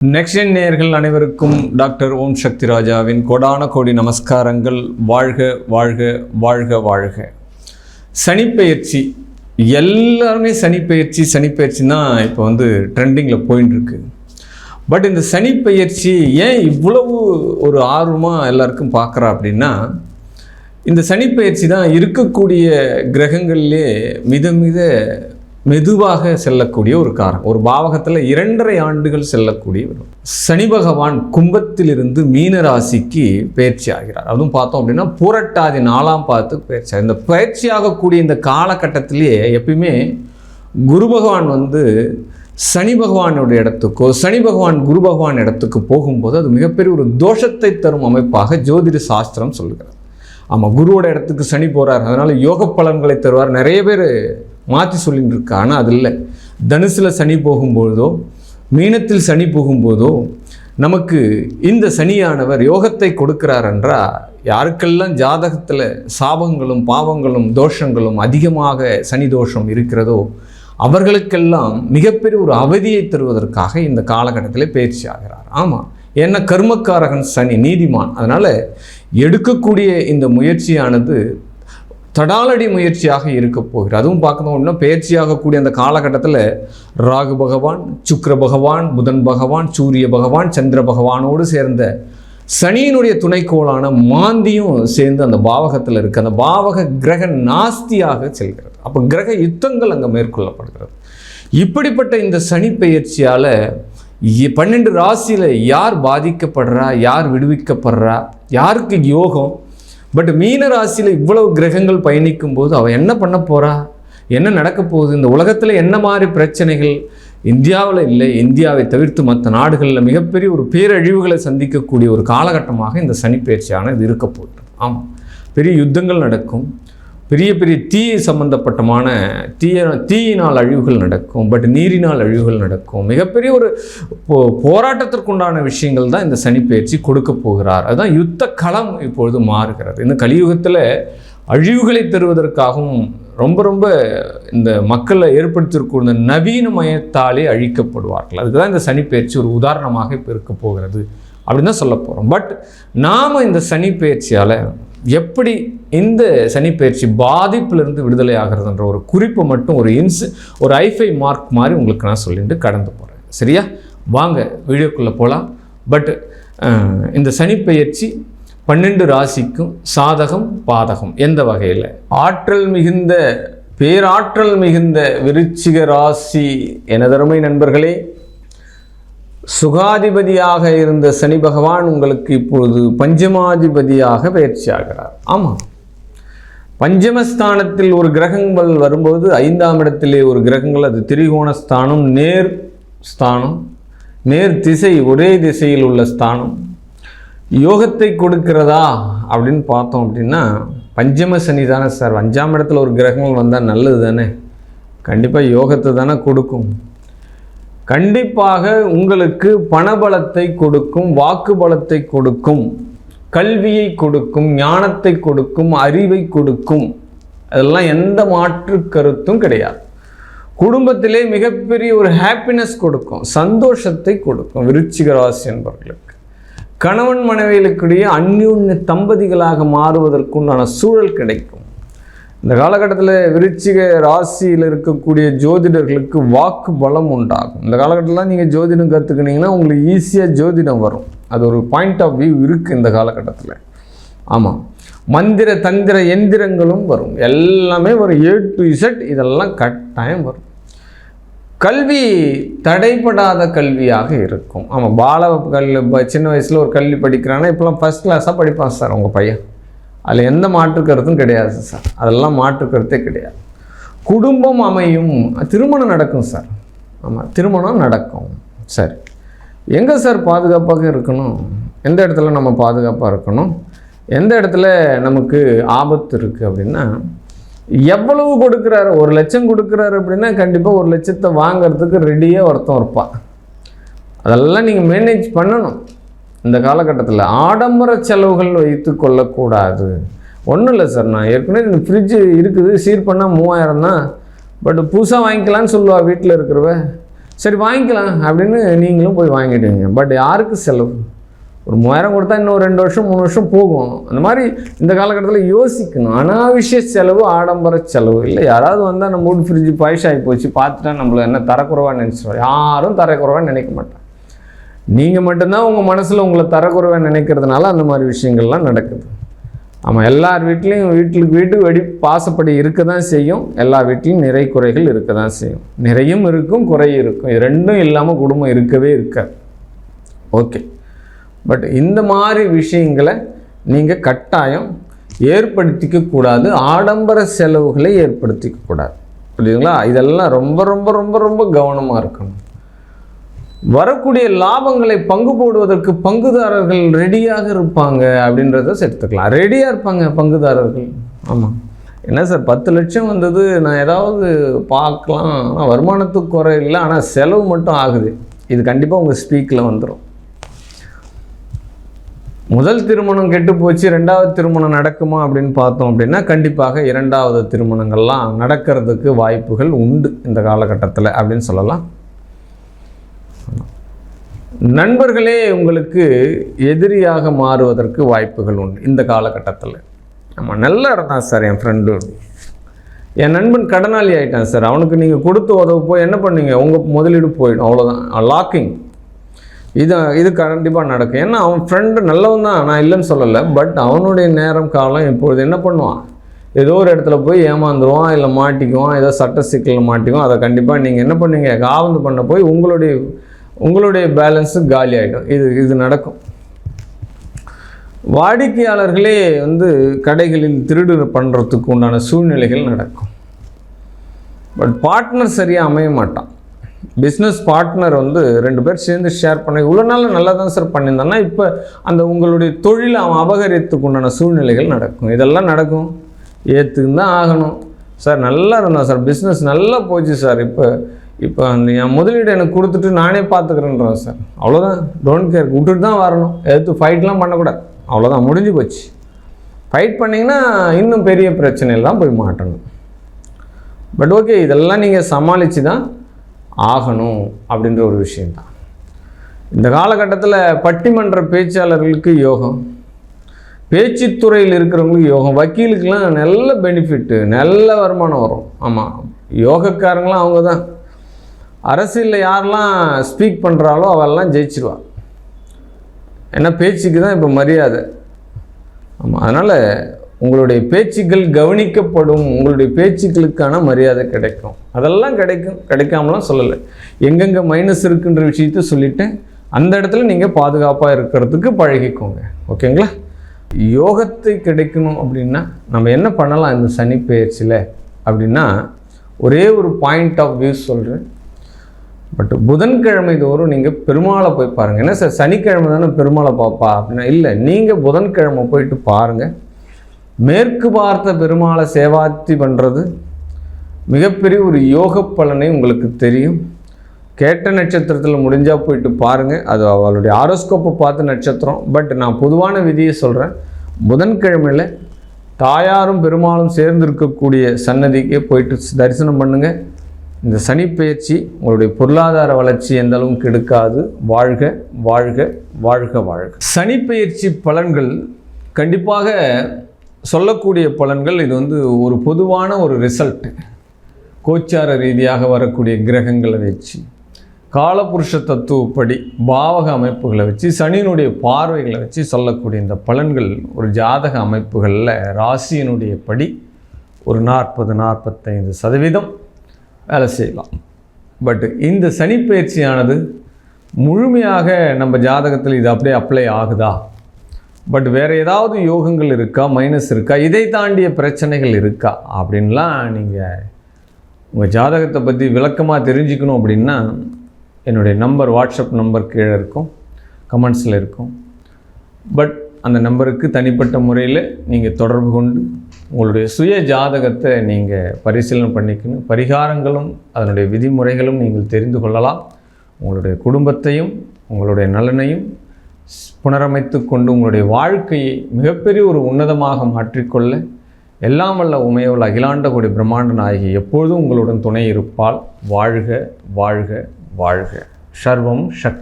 Next நேயர்கள் அனைவருக்கும் doctor ஓம் சக்தி ராஜாவின் கொடான கோடி நமஸ்காரங்கள். வாழ்க வாழ்க வாழ்க வாழ்க. சனிப்பெயர்ச்சி. எல்லாருமே சனிப்பெயர்ச்சி சனிப்பெயர்ச்சி தான் இப்போ வந்து ட்ரெண்டிங்கில் போயின்னு பட் இந்த சனிப்பெயர்ச்சி ஏன் இவ்வளவு ஒரு ஆர்வமாக எல்லாருக்கும் பார்க்குறா அப்படின்னா இந்த சனிப்பெயர்ச்சி தான் இருக்கக்கூடிய கிரகங்களிலே மித மித மெதுவாக செல்லக்கூடிய ஒரு காரம் ஒரு பாவகத்தில் இரண்டரை ஆண்டுகள் செல்லக்கூடிய ஒரு சனி பகவான் கும்பத்திலிருந்து மீன ராசிக்கு பயிற்சி ஆகிறார். அதுவும் பார்த்தோம் அப்படின்னா பூரட்டாதி நாலாம் பார்த்து பயிற்சி இந்த பயிற்சி ஆகக்கூடிய இந்த காலகட்டத்திலேயே எப்பயுமே குரு பகவான் வந்து சனி பகவானுடைய இடத்துக்கோ சனி பகவான் குரு பகவான் இடத்துக்கு போகும்போது அது மிகப்பெரிய ஒரு தோஷத்தை தரும் அமைப்பாக ஜோதிட சாஸ்திரம் சொல்லுகிறது. ஆமாம் குருவோட இடத்துக்கு சனி போகிறார் அதனால் யோக பலன்களை தருவார். நிறைய பேர் மாற்றி சொல்லின்னு இருக்கா ஆனால் அது இல்லை தனுசில் சனி போகும்போதோ மீனத்தில் சனி போகும்போதோ நமக்கு இந்த சனியானவர் யோகத்தை கொடுக்கிறார் என்றால் யாருக்கெல்லாம் ஜாதகத்தில் சாபங்களும் பாவங்களும் தோஷங்களும் அதிகமாக சனி தோஷம் இருக்கிறதோ அவர்களுக்கெல்லாம் மிகப்பெரிய ஒரு அவதியை தருவதற்காக இந்த காலகட்டத்தில் பயிற்சி ஆகிறார். ஆமாம் ஏன்னா கர்மக்காரகன் சனி நீதிமான். அதனால் எடுக்கக்கூடிய இந்த முயற்சியானது தடாலடி முயற்சியாக இருக்க போகிறது. அதுவும் பார்க்கணும் அப்படின்னா பயிற்சியாகக்கூடிய அந்த காலகட்டத்தில் ராகு பகவான் சுக்கர பகவான் புதன் பகவான் சூரிய பகவான் சந்திர பகவானோடு சேர்ந்த சனியினுடைய துணைக்கோளான மாந்தியும் சேர்ந்து அந்த பாவகத்தில் இருக்கு. அந்த பாவக கிரக நாஸ்தியாக செல்கிறது. அப்போ கிரக யுத்தங்கள் அங்கே மேற்கொள்ளப்படுகிறது. இப்படிப்பட்ட இந்த சனி பெயர்ச்சியால் பன்னெண்டு ராசியில் யார் பாதிக்கப்படுறா யார் விடுவிக்கப்படுறா யாருக்கு யோகம் பட் மீன ராசியில் இவ்வளவு கிரகங்கள் பயணிக்கும் போது அவள் என்ன பண்ண போறா? என்ன நடக்க போகுது? இந்த உலகத்தில் என்ன மாதிரி பிரச்சனைகள்? இந்தியாவில் இல்லை. இந்தியாவை தவிர்த்து மற்ற நாடுகளில் மிகப்பெரிய ஒரு பேரழிவுகளை சந்திக்கக்கூடிய ஒரு காலகட்டமாக இந்த சனிப்பெயர்ச்சியான இது இருக்க போகுது ஆமாம். பெரிய யுத்தங்கள் நடக்கும். பெரிய பெரிய தீ சம்பந்தப்பட்டமான தீய தீயினால் அழிவுகள் நடக்கும் பட் நீரினால் அழிவுகள் நடக்கும். மிகப்பெரிய ஒரு போ- போராட்டத்திற்குண்டான விஷயங்கள் தான் இந்த சனிப்பெயர்ச்சி கொடுக்க போகிறார். அதுதான் யுத்த களம் இப்பொழுது மாறுகிறது. இந்த கலியுகத்தில் அழிவுகளை தருவதற்காகவும் ரொம்ப ரொம்ப இந்த மக்களை ஏற்படுத்தியிருக்கும் இந்த நவீனமயத்தாலே அழிக்கப்படுவார்கள். அதுக்கு தான் இந்த சனிப்பெயர்ச்சி ஒரு உதாரணமாக இப்போ இருக்க போகிறது. அப்படின்னு தான் சொல்ல போகிறோம் பட் நாம் இந்த சனிப்பெயர்ச்சியால் எப்படி இந்த சனிப்பயிற்சி பாதிப்பிலிருந்து விடுதலை ஆகிறதுன்ற ஒரு குறிப்பை மட்டும் ஒரு இன்ஸ் ஒரு ஐஃபை மார்க் மாதிரி உங்களுக்கு நான் சொல்லிட்டு கடந்து போகிறேன் சரியா? வாங்க வீடியோக்குள்ளே போகலாம் பட் இந்த சனிப்பெயர்ச்சி பன்னெண்டு ராசிக்கும் சாதகம் பாதகம். எந்த வகையில்? ஆற்றல் மிகுந்த பேராற்றல் மிகுந்த விருச்சிக ராசி எனதருமை நண்பர்களே சுகாதிபதியாக இருந்த சனி பகவான் உங்களுக்கு இப்பொழுது பஞ்சமாதிபதியாக பயிற்சியாகிறார் ஆமாம். பஞ்சமஸ்தானத்தில் ஒரு கிரகங்கள் வரும்போது ஐந்தாம் இடத்திலே ஒரு கிரகங்கள் அது திரிகோண ஸ்தானம் நேர் ஸ்தானம் நேர் திசை ஒரே திசையில் உள்ள ஸ்தானம். யோகத்தை கொடுக்கிறதா அப்படின்னு பார்த்தோம் அப்படின்னா பஞ்சம சனி தானே சார். அஞ்சாம் இடத்துல ஒரு கிரகங்கள் வந்தால் நல்லது தானே? கண்டிப்பாக யோகத்தை தானே கொடுக்கும். கண்டிப்பாக உங்களுக்கு பணபலத்தை கொடுக்கும் வாக்கு பலத்தை கொடுக்கும். கல்வியை கொடுக்கும் ஞானத்தை கொடுக்கும் அறிவை கொடுக்கும். அதெல்லாம் எந்த மாற்று கருத்தும் கிடையாது. குடும்பத்திலே மிகப்பெரிய ஒரு ஹாப்பினஸ் கொடுக்கும் சந்தோஷத்தை கொடுக்கும் விருச்சிக ராசி என்பவர்களுக்கு. கணவன் மனைவிகளுக்கிடையே அந்யூன்ய தம்பதிகளாக மாறுவதற்குண்டான சூழல் கிடைக்கும். இந்த காலகட்டத்தில் விருச்சிக ராசியில் இருக்கக்கூடிய ஜோதிடர்களுக்கு வாக்கு பலம் உண்டாகும். இந்த காலகட்டத்தில் நீங்கள் ஜோதிடம் கற்றுக்கினீங்கன்னா உங்களுக்கு ஈஸியாக ஜோதிடம் வரும். அது ஒரு பாயிண்ட் ஆஃப் வியூ இருக்குது இந்த காலகட்டத்தில். ஆமாம் மந்திர தந்திர எந்திரங்களும் வரும். எல்லாமே வரும். ஏ டு இசட் இதெல்லாம் கட்டாயம் வரும். கல்வி தடைப்படாத கல்வியாக இருக்கும். ஆமாம் பால கல் சின்ன வயசில் ஒரு கல்வி படிக்கிறான்னா இப்போலாம் ஃபஸ்ட் கிளாஸாக படிப்பான் சார் உங்கள் பையன். அதில் எந்த மாற்று கருத்தும் கிடையாது சார். அதெல்லாம் மாற்று கருத்தே கிடையாது. குடும்பம் அமையும். திருமணம் நடக்கும் சார். ஆமாம் திருமணம் நடக்கும். சரி. எங்கே சார் பாதுகாப்பாக இருக்கணும்? எந்த இடத்துல நம்ம பாதுகாப்பாக இருக்கணும்? எந்த இடத்துல நமக்கு ஆபத்து இருக்குது அப்படின்னா எவ்வளவு கொடுக்குறாரு? ஒரு லட்சம் கொடுக்குறாரு அப்படின்னா கண்டிப்பாக ஒரு லட்சத்தை வாங்குறதுக்கு ரெடியாக ஒருத்தன் இருப்பான். அதெல்லாம் நீங்கள் மேனேஜ் பண்ணணும். இந்த காலகட்டத்தில் ஆடம்பர செலவுகள் வைத்து கொள்ளக்கூடாது. ஒன்றும் இல்லை சார் நான் ஏற்கனவே இந்த ஃப்ரிட்ஜு இருக்குது சீர் பண்ணால் மூவாயிரம் தான். பட் புதுசாக வாங்கிக்கலான்னு சொல்லுவா வீட்டில் இருக்கிறவ. சரி வாங்கிக்கலாம் அப்படின்னு நீங்களும் போய் வாங்கிடுவீங்க. பட் யாருக்கு செலவு? ஒரு மூவாயிரம் கொடுத்தா இன்னும் ரெண்டு வருஷம் மூணு வருஷம் போகும். அந்த மாதிரி இந்த காலகட்டத்தில் யோசிக்கணும். அனாவசிய செலவு ஆடம்பர செலவு. இல்லை யாராவது வந்தால் நம்ம வீட்டு ஃப்ரிட்ஜ் ஆகி போச்சு பார்த்துட்டா நம்மள என்ன தரக்குறவாக நினச்சிடுவோம் யாரும் தரக்குறவாக நினைக்க மாட்டேன் நீங்கள் மட்டும்தான் உங்கள் மனசில் உங்களை தரக்குறைவாக நினைக்கிறதுனால அந்த மாதிரி விஷயங்கள்லாம் நடக்குது. ஆமாம் எல்லார் வீட்லேயும் வீட்டுக்கு வீட்டு வெடி பாசப்படி இருக்க தான் செய்யும். எல்லா வீட்லேயும் நிறை குறைகள் இருக்க தான் செய்யும். நிறையும் இருக்கும் குறையும் இருக்கும். இது ரெண்டும் இல்லாமல் குடும்பம் இருக்கவே இருக்காது. ஓகே. பட் இந்த மாதிரி விஷயங்களை நீங்கள் கட்டாயம் ஏற்படுத்திக்க கூடாது. ஆடம்பர செலவுகளை ஏற்படுத்திக்க கூடாது. புரியுதுங்களா? இதெல்லாம் ரொம்ப ரொம்ப ரொம்ப ரொம்ப கவனமாக இருக்கணும். வரக்கூடிய லாபங்களை பங்கு போடுவதற்கு பங்குதாரர்கள் ரெடியாக இருப்பாங்க அப்படின்றத சேர்த்துக்கலாம். ரெடியாக இருப்பாங்க பங்குதாரர்கள். ஆமாம் என்ன சார் பத்து லட்சம் வந்தது நான் ஏதாவது பார்க்கலாம். ஆனால் வருமானத்துக்கு குறை இல்லை ஆனால் செலவு மட்டும் ஆகுது. இது கண்டிப்பாக உங்கள் ஸ்பீக்கில் வந்துடும் முதல் திருமணம் கெட்டு போச்சு ரெண்டாவது திருமணம் நடக்குமா அப்படின்னு பார்த்தோம் அப்படின்னா கண்டிப்பாக இரண்டாவது திருமணங்கள்லாம் நடக்கிறதுக்கு வாய்ப்புகள் உண்டு இந்த காலகட்டத்தில் அப்படின்னு சொல்லலாம். நண்பர்களே உங்களுக்கு எதிரியாக மாறுவதற்கு வாய்ப்புகள் உண்டு. இந்த காலகட்டத்தில். ஆமாம் நல்லா இருந்தான் சார் என் ஃப்ரெண்டு என் நண்பன் கடனாளி ஆகிட்டான் சார். அவனுக்கு நீங்கள் கொடுத்து உதவு போய் என்ன பண்ணீங்க? உங்கள் முதலீடு போயிடும். அவ்வளோதான் லாக்கிங் இது இது கண்டிப்பாக நடக்கும். ஏன்னா அவன் ஃப்ரெண்டு நல்லவன் தான். நான் இல்லைன்னு சொல்லலை. பட் அவனுடைய நேரம் காலம் இப்பொழுது என்ன பண்ணுவான்? ஏதோ ஒரு இடத்துல போய் ஏமாந்துருவான் இல்லை மாட்டிக்குவான் ஏதோ சட்ட சிக்கலில் மாட்டிக்குவான். அதை கண்டிப்பாக நீங்கள் என்ன பண்ணுவீங்க காவந்து பண்ண போய் உங்களுடைய உங்களுடைய பேலன்ஸு காலி ஆகிடும் இது இது நடக்கும். வாடிக்கையாளர்களே வந்து கடைகளில் திருடு பண்ணுறதுக்கு உண்டான சூழ்நிலைகள் நடக்கும். பட் பார்ட்னர் சரியாக அமைய மாட்டான். பிஸ்னஸ் பார்ட்னர் வந்து ரெண்டு பேர் சேர்ந்து ஷேர் பண்ண இவ்வளோ நாள் நல்லா தான் சார் பண்ணியிருந்தான்னா இப்போ அந்த உங்களுடைய தொழிலை அவன் அபகரித்துக்கு உண்டான சூழ்நிலைகள் நடக்கும். இதெல்லாம் நடக்கும். ஏற்றுக்கு தான் ஆகணும். சார் நல்லா இருந்தான் சார் பிஸ்னஸ் நல்லா போச்சு சார் இப்போ இப்போ அந்த என் முதலீடு எனக்கு கொடுத்துட்டு நானே பார்த்துக்கிறேன்றான் சார். அவ்வளோதான் டோன்ட் கேர் விட்டுட்டு தான் வரணும். எடுத்து ஃபைட்லாம் பண்ணக்கூடாது. அவ்வளோதான் முடிஞ்சு போச்சு. ஃபைட் பண்ணிங்கன்னா இன்னும் பெரிய பிரச்சனையில் தான் போய் மாட்டணும். பட் ஓகே இதெல்லாம் நீங்கள் சமாளித்து தான் ஆகணும் அப்படின்ற ஒரு விஷயந்தான் இந்த காலகட்டத்தில் பட்டிமன்ற பேச்சாளர்களுக்கு யோகம் பேச்சுத்துறையில் இருக்கிறவங்களுக்கு யோகம் வக்கீலுக்கெல்லாம் நல்ல பெனிஃபிட்டு நல்ல வருமானம் வரும். ஆமாம் யோகக்காரங்களாம் அவங்க தான் அரசியலில் யாரெல்லாம் ஸ்பீக் பண்ணுறாலோ அவெல்லாம் ஜெயிச்சிருவா. ஏன்னா பேச்சுக்கு தான் இப்போ மரியாதை. ஆமாம் அதனால் உங்களுடைய பேச்சுக்கள் கவனிக்கப்படும் உங்களுடைய பேச்சுக்களுக்கான மரியாதை கிடைக்கும். அதெல்லாம் கிடைக்கும் கிடைக்காமலாம் சொல்லலை. எங்கெங்கே மைனஸ் இருக்குன்ற விஷயத்த சொல்லிவிட்டு அந்த இடத்துல நீங்கள் பாதுகாப்பாக இருக்கிறதுக்கு பழகிக்கோங்க. ஓகேங்களா? யோகத்தை கிடைக்கணும் அப்படின்னா நம்ம என்ன பண்ணலாம் இந்த சனி பயிற்சியில் அப்படின்னா ஒரே ஒரு பாயிண்ட் ஆஃப் வியூ சொல்கிறேன் பட் புதன்கிழமை தோறும் நீங்கள் பெருமாளை போய் பாருங்கள் என்ன சார் சனிக்கிழமை தானே பெருமாளை பார்ப்பா அப்படின்னா இல்லை நீங்கள் புதன்கிழமை போயிட்டு பாருங்கள் மேற்கு பார்த்த பெருமாளை சேவாத்தி பண்ணுறது மிகப்பெரிய ஒரு யோக பலனை உங்களுக்கு தெரியும். கேட்ட நட்சத்திரத்தில் முடிஞ்சால் போயிட்டு பாருங்கள் அது அவளுடைய ஆரோஸ்கோப்பை பார்த்த நட்சத்திரம். பட் நான் பொதுவான விதியை சொல்கிறேன் புதன்கிழமையில் தாயாரும் பெருமாளும் சேர்ந்து இருக்கக்கூடிய சன்னதிக்கு போயிட்டு தரிசனம் பண்ணுங்கள் இந்த சனிப்பெயர்ச்சி உங்களுடைய பொருளாதார வளர்ச்சி எந்த அளவுக்கு எடுக்காது வாழ்க வாழ்க வாழ்க வாழ்க. சனிப்பெயர்ச்சி பலன்கள் கண்டிப்பாக சொல்லக்கூடிய பலன்கள் இது வந்து ஒரு பொதுவான ஒரு ரிசல்ட். கோச்சார ரீதியாக வரக்கூடிய கிரகங்களை வச்சு காலபுருஷ தத்துவப்படி பாவக அமைப்புகளை வச்சு சனியினுடைய பார்வைகளை வச்சு சொல்லக்கூடிய இந்த பலன்கள் ஒரு ஜாதக அமைப்புகளில் ராசியினுடைய படி ஒரு நாற்பது நாற்பத்தைந்து சதவீதம். வேலை செய்யலாம். பட் இந்த சனிப்பயிற்சியானது முழுமையாக நம்ம ஜாதகத்தில் இது அப்படியே அப்ளை ஆகுதா? பட் வேறு ஏதாவது யோகங்கள் இருக்கா? மைனஸ் இருக்கா? இதை தாண்டிய பிரச்சனைகள் இருக்கா? அப்படின்லாம் நீங்கள் உங்கள் ஜாதகத்தை பற்றி விளக்கமாக தெரிஞ்சுக்கணும் அப்படின்னா என்னுடைய நம்பர் வாட்ஸ்அப் நம்பர் கீழே இருக்கும். கமெண்ட்ஸில் இருக்கும். பட் அந்த நம்பருக்கு தனிப்பட்ட முறையில் நீங்கள் தொடர்பு கொண்டு உங்களுடைய சுய ஜாதகத்தை நீங்கள் பரிசீலனை பண்ணிக்கணும். பரிகாரங்களும் அதனுடைய விதிமுறைகளும் நீங்கள் தெரிந்து கொள்ளலாம். உங்களுடைய குடும்பத்தையும் உங்களுடைய நலனையும் புனரமைத்து கொண்டு உங்களுடைய வாழ்க்கையை மிகப்பெரிய ஒரு உன்னதமாக மாற்றிக்கொள்ள எல்லாம் வல்ல உமையவள் அகிலாண்ட கோடி பிரம்மாண்ட நாயகி எப்பொழுதும் உங்களுடன் துணை இருப்பால் வாழ்க வாழ்க வாழ்க. சர்வம் சக்தி